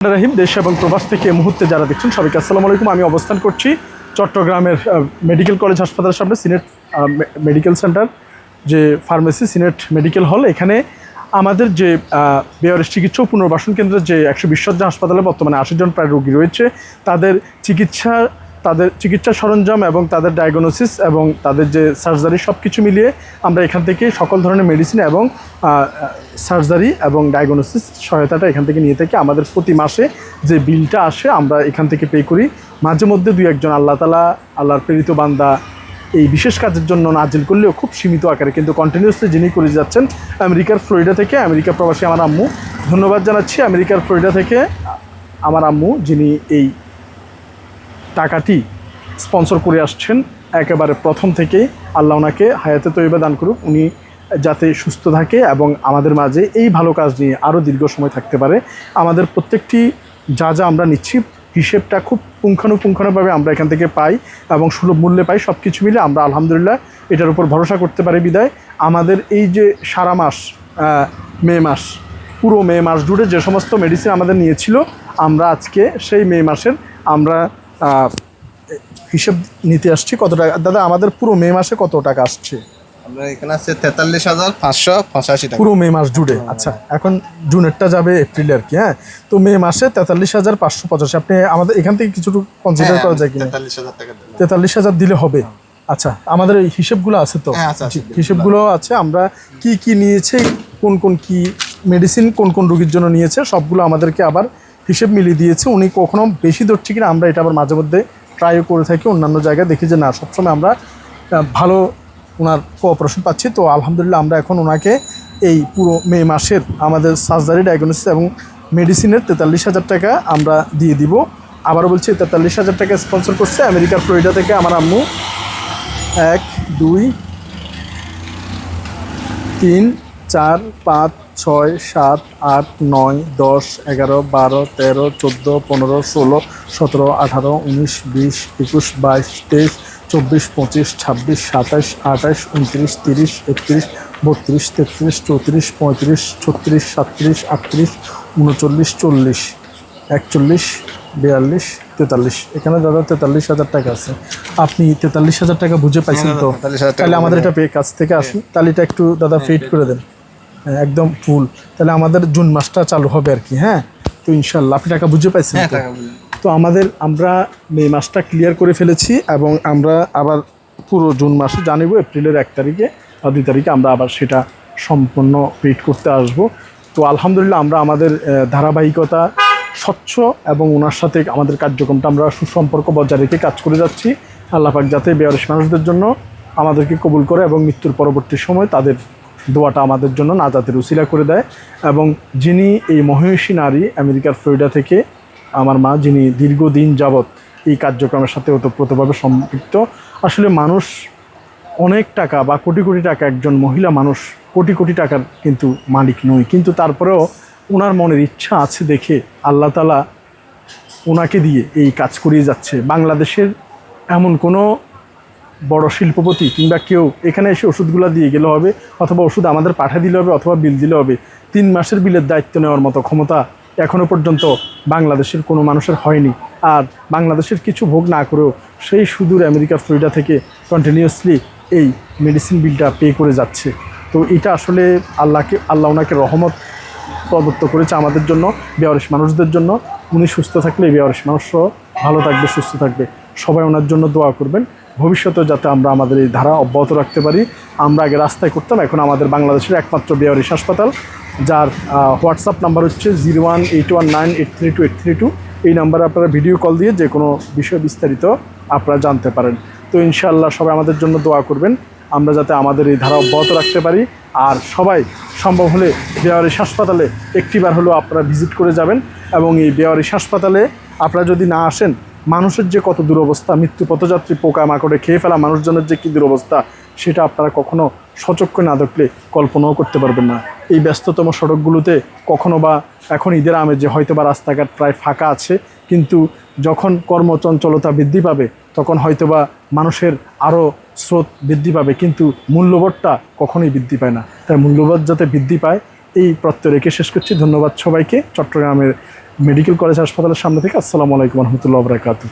রাহিম, দেশ এবং প্রবাস থেকে মুহূর্তে যারা দেখছেন সবাইকে আসসালামু আলাইকুম। আমি অবস্থান করছি চট্টগ্রামের মেডিকেল কলেজ হাসপাতালের সামনে, সিনেট মেডিকেল সেন্টার, যে ফার্মেসি সিনেট মেডিকেল হল। এখানে আমাদের যে বেয়ারের চিকিৎসা পুনর্বাসন কেন্দ্রের যে একশো বিশ্বজন হাসপাতালে বর্তমানে আশি জন প্রায় রোগী রয়েছে, তাদের চিকিৎসা তাদের চিকিৎসা সরঞ্জাম এবং তাদের ডায়াগনোসিস এবং তাদের যে সার্জারি সব কিছু মিলিয়ে আমরা এখান থেকে সকল ধরনের মেডিসিন এবং সার্জারি এবং ডায়াগনোসিস সহায়তাটা এখান থেকে নিয়ে থাকি। আমাদের প্রতি মাসে যে বিলটা আসে, আমরা এখান থেকে পে করি। মাঝে মধ্যে দুই একজন আল্লাহ তালা আল্লাহর প্রেরিত বান্দা এই বিশেষ কাজের জন্য নাজিল করলেও খুব সীমিত আকারে। কিন্তু কন্টিনিউসলি যিনি করে যাচ্ছেন, আমেরিকার ফ্লোরিডা থেকে, আমেরিকা প্রবাসী আমার আম্মু। ধন্যবাদ জানাচ্ছি। আমেরিকার ফ্লোরিডা থেকে আমার আম্মু যিনি এই টাকাটি স্পন্সর করে আসছেন একেবারে প্রথম থেকেই। আল্লাহ ওনাকে হায়াতে তৈবা দান করুক। উনি যাতে সুস্থ থাকে এবং আমাদের মাঝে এই ভালো কাজ নিয়ে আরও দীর্ঘ সময় থাকতে পারে। আমাদের প্রত্যেকটি যা যা আমরা নিচ্ছি, হিসেবটা খুব পুঙ্খানুপুঙ্খানুভাবে আমরা এখান থেকে পাই এবং সুলভ মূল্যে পাই। সব কিছু মিলে আমরা আলহামদুলিল্লাহ এটার উপর ভরসা করতে পারি বিদায়। আমাদের এই যে সারা মাস মে মাস, পুরো মে মাস জুড়ে যে সমস্ত মেডিসিন আমাদের নিয়েছিল, আমরা আজকে সেই মে মাসের আমরা হিসেব নিতে আসছি কত টাকা? দাদা আমাদের পুরো মে মাসে কত টাকা আসছে? আমরা এখানে আছে তেতাল্লিশ হাজার পাঁচশো পঁচাশি টাকা। পুরো মে মাস জুড়ে। আচ্ছা এখন জুনেরটা যাবে এপ্রিলে আর কি হ্যাঁ? তো মে মাসে তেতাল্লিশ হাজার পাঁচশো পঁচাশি। আপনি আমাদের এখান থেকে কিছু কনসিডার করা যায় কিনা? তেতাল্লিশ হাজার দিলে হবে। আচ্ছা আমাদের এই হিসেবগুলো আছে তো? হ্যাঁ। হিসেবগুলো আছে। আমরা কি কি নিয়েছে কোন কোন কি মেডিসিন কোন কোন রোগীর জন্য নিয়েছে সবগুলো আমাদেরকে আবার হিসেব মিলিয়ে দিয়েছে। উনি কখনো বেশি ধরছে কিনা আমরা এটা আবার মাঝে মধ্যে ট্রাইও করে থাকি, অন্যান্য জায়গায় দেখি যে না, সবসময় আমরা ভালো ওনার কোঅপারেশন পাচ্ছি। তো আলহামদুলিল্লাহ আমরা এখন ওনাকে এই পুরো মে মাসের আমাদের সার্জারি ডায়াগনোসিস এবং মেডিসিনের তেতাল্লিশ হাজার টাকা আমরা দিয়ে দিব। আবারও বলছি, তেতাল্লিশ হাজার টাকা স্পন্সর করছে আমেরিকার ফ্লোরিডা থেকে আমার আম্মু। এক, দুই, তিন চার পাঁচ ছয় সাত আট নয় দশ এগারো বারো তেরো চোদ্দ পনেরো ষোলো সতেরো আঠারো উনিশ বিশ একুশ বাইশ তেইশ চব্বিশ পঁচিশ ছাব্বিশ সাতাশ আঠাশ উনত্রিশ তিরিশ একত্রিশ বত্রিশ তেত্রিশ চৌত্রিশ পঁয়ত্রিশ ছত্রিশ সাতত্রিশ আটত্রিশ উনচল্লিশ চল্লিশ একচল্লিশ বিয়াল্লিশ তেতাল্লিশ। এখানে দাদা তেতাল্লিশ হাজার টাকা আছে। আপনি তেতাল্লিশ হাজার টাকা বুঝে পাইছেন তো? তাহলে আমাদের এটা পে কাছ থেকে আসুন তাহলে এটা একটু দাদা ফিট করে দেন। হ্যাঁ, একদম ফুল তাহলে আমাদের জুন মাসটা চালু হবে আর কি হ্যাঁ? তো ইনশাল্লাহ আপনি টাকা বুঝে পাইছেন হ্যাঁ তো? আমাদের আমরা মে মাসটা ক্লিয়ার করে ফেলেছি এবং আমরা আবার পুরো জুন মাসে জানিব এপ্রিলের এক তারিখে বা দুই তারিখে আমরা আবার সেটা সম্পূর্ণ পেড করতে আসব। তো আলহামদুলিল্লাহ আমরা আমাদের ধারাবাহিকতা স্বচ্ছ এবং ওনার সাথে আমাদের কার্যক্রমটা আমরা সুসম্পর্ক বজায় রেখে কাজ করে যাচ্ছি। আল্লাপাক যাতে বেয়ারস মানুষদের জন্য আমাদেরকে কবুল করে এবং মৃত্যুর পরবর্তী সময় তাদের দোয়াটা আমাদের জন্য নাজাতের উসিলা করে দেয়। এবং যিনি এই মহিষী নারী আমেরিকার ফ্লোরিডা থেকে, আমার মা যিনি দীর্ঘদিন যাবৎ এই কার্যক্রমের সাথে ওতপ্রোতভাবে সম্পৃক্ত, আসলে মানুষ অনেক টাকা বা কোটি কোটি টাকা একজন মহিলা মানুষ কোটি কোটি টাকার কিন্তু মালিক নয়। কিন্তু তারপরেও ওনার মনের ইচ্ছা আছে দেখে আল্লাহ তালা ওনাকে দিয়ে এই কাজ করিয়ে যাচ্ছে। বাংলাদেশের এমন কোনো বড় শিল্পপতি কিংবা কেউ এখানে এসে ওষুধগুলো দিয়ে গেলে হবে অথবা ওষুধ আমাদের পাঠিয়ে দিলে হবে অথবা বিল দিলে হবে, তিন মাসের বিলের দায়িত্ব নেওয়ার মতো ক্ষমতা এখনও পর্যন্ত বাংলাদেশের কোনো মানুষের হয়নি। আর বাংলাদেশের কিছু ভোগ না করেও সেই সুদূর আমেরিকার ফ্লোরিডা থেকে কন্টিনিউয়াসলি এই মেডিসিন বিলটা পে করে যাচ্ছে। তো এটা আসলে আল্লাহকে, আল্লাহ ওনাকে রহমত প্রদত্ত করেছে আমাদের জন্য, বেয়ারিশ মানুষদের জন্য। উনি সুস্থ থাকলে বেয়ারিশ মানুষও ভালো থাকবে, সুস্থ থাকবে। সবাই ওনার জন্য দোয়া করবেন। ভবিষ্যতেও যাতে আমরা আমাদের এই ধারা অব্যাহত রাখতে পারি। আমরা আগে রাস্তায় করতাম, এখন আমাদের বাংলাদেশের একমাত্র বেয়ারিশ হাসপাতাল, যার হোয়াটসঅ্যাপ নাম্বার হচ্ছে zero one eight one nine eight three two eight three two. এই নাম্বারে আপনারা ভিডিও কল দিয়ে যে কোনো বিষয় বিস্তারিত আপনারা জানতে পারেন। তো ইনশাআল্লাহ সবাই আমাদের জন্য দোয়া করবেন, আমরা যাতে আমাদের এই ধারা অব্যাহত রাখতে পারি। আর সবাই সম্ভব হলে বেয়ারিশ হাসপাতালে একটিবার হলেও আপনারা ভিজিট করে যাবেন এবং এই বেয়ারিশ হাসপাতালে আপনারা যদি না আসেন মানুষের যে কত দুরবস্থা, মৃত্যু পথযাত্রী পোকা মাকড়ে খেয়ে ফেলা মানুষজনের যে কী দুরবস্থা, সেটা আপনারা কখনো সচক্ষে না দেখলে কল্পনাও করতে পারবেন না। এই ব্যস্ততম সড়কগুলোতে কখনো বা এখন ঈদের আমেজে হয়তো বা রাস্তাঘাট প্রায় ফাঁকা আছে, কিন্তু যখন কর্মচঞ্চলতা বৃদ্ধি পাবে, তখন হয়তোবা মানুষের আরও স্রোত বৃদ্ধি পাবে, কিন্তু মূল্যবোধটা কখনোই বৃদ্ধি পায় না। তাই মূল্যবোধ যাতে বৃদ্ধি পায় এই প্রত্যয় রেখে শেষ করছি। ধন্যবাদ সবাইকে। চট্টগ্রামের মেডিকেল কলেজ হাসপাতালের সামনে থেকে আসসালামু আলাইকুম রহমতুল্লাহ বরাকাতু